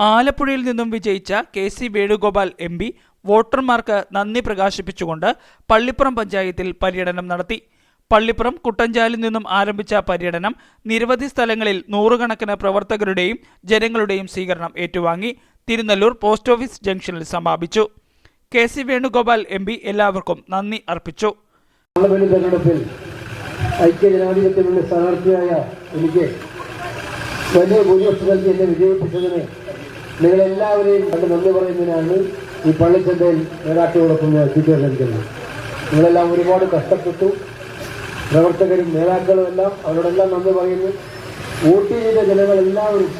ആലപ്പുഴയിൽ നിന്നും വിജയിച്ച K C Venugopal M P വോട്ടർമാർക്ക് നന്ദി പ്രകാശിപ്പിച്ചുകൊണ്ട് പള്ളിപ്പുറം പഞ്ചായത്തിൽ പര്യടനം നടത്തി. പള്ളിപ്പുറം കുട്ടഞ്ചാലിൽ നിന്നും ആരംഭിച്ച പര്യടനം നിരവധി സ്ഥലങ്ങളിൽ നൂറുകണക്കിന് പ്രവർത്തകരുടെയും ജനങ്ങളുടെയും സ്വീകരണം ഏറ്റുവാങ്ങി തിരുനെല്ലൂർ പോസ്റ്റ് ഓഫീസ് ജംഗ്ഷനിൽ സമാപിച്ചു. K C Venugopal M P എല്ലാവർക്കും നന്ദി അർപ്പിച്ചു. പാർലമെന്റ് സ്ഥാനാർത്ഥിയായ എനിക്ക് വലിയ ഭൂരിപക്ഷം നൽകി എന്നെ വിജയിപ്പിച്ചതിന് നിങ്ങളെല്ലാവരെയും കണ്ട് നന്ദി പറയുന്നതിനാണ് ഈ പള്ളിച്ചന്തയിൽ നേതാക്കളോടൊപ്പം എത്തിച്ചേർന്നിരിക്കുന്നത് നിങ്ങളെല്ലാം ഒരുപാട് കഷ്ടപ്പെട്ടു. പ്രവർത്തകരും നേതാക്കളും എല്ലാം അവരോടെല്ലാം നന്ദി പറയുന്നു. വോട്ട് ചെയ്ത ജനങ്ങളെല്ലാവരും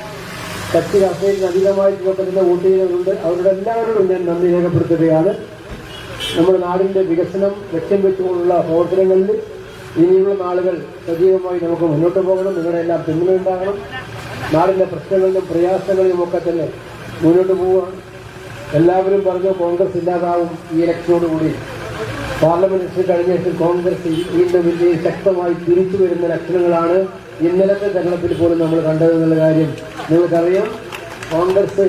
കത്തി രാഷ്ട്രീയത്തിന് അധികമായി തന്നെ വോട്ട് ചെയ്തവരുണ്ട് അവരുടെ എല്ലാവരോടും ഞാൻ നന്ദി രേഖപ്പെടുത്തുകയാണ്. നമ്മുടെ നാടിന്റെ വികസനം ലക്ഷ്യം വെച്ചുകൊണ്ടുള്ള പ്രവർത്തനങ്ങളിൽ ഇനിയുള്ള നാളുകൾ സജീവമായി നമുക്ക് മുന്നോട്ട് പോകണം. നിങ്ങളുടെ എല്ലാം പിന്തുണ ഉണ്ടാകണം നാടിന്റെ പ്രശ്നങ്ങളിലും പ്രയാസങ്ങളിലും ഒക്കെ തന്നെ മുന്നോട്ട് പോവുക എല്ലാവരും പറഞ്ഞു കോൺഗ്രസ് ഇല്ലാതാവും ഈ ഇലക്ഷനോടുകൂടി പാർലമെന്റ് കഴിഞ്ഞ ശേഷം കോൺഗ്രസ് വീണ്ടും ഇന്ത്യയിൽ ശക്തമായി തിരിച്ചു വരുന്ന ലക്ഷണങ്ങളാണ് ഇന്നലത്തെ തെരഞ്ഞെടുപ്പിൽ പോലും നമ്മൾ കണ്ടതെന്നുള്ള കാര്യം നിങ്ങൾക്കറിയാം. കോൺഗ്രസ്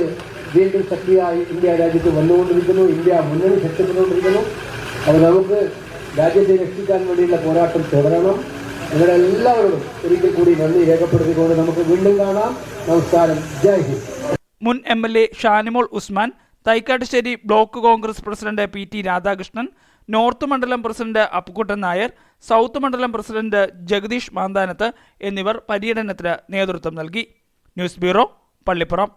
വീണ്ടും ശക്തിയായി ഇന്ത്യ രാജ്യത്ത് വന്നുകൊണ്ടിരിക്കുന്നു. ഇന്ത്യ മുന്നണി ശക്തിപ്പെട്ടുകൊണ്ടിരിക്കുന്നു. അപ്പോൾ നമുക്ക് രാജ്യത്തെ രക്ഷിക്കാൻ വേണ്ടിയുള്ള പോരാട്ടം തുടരണം. നിങ്ങളുടെ എല്ലാവരോടും ഒരിക്കൽ കൂടി നന്ദി രേഖപ്പെടുത്തിക്കൊണ്ട് നമുക്ക് വീണ്ടും കാണാം. നമസ്കാരം. ജയ് ഹിന്ദ്. മുൻ M L A Shanimol Usman Thaikkattussery block Congress president P T Radhakrishnan north മണ്ഡലം പ്രസിഡന്റ് അപ്പുക്കുട്ടൻ നായർ സൗത്ത് മണ്ഡലം പ്രസിഡന്റ് ജഗദീഷ് മാന്താനത്ത് എന്നിവർ പര്യടനത്തിന് നേതൃത്വം നൽകി. News bureau Pallippuram.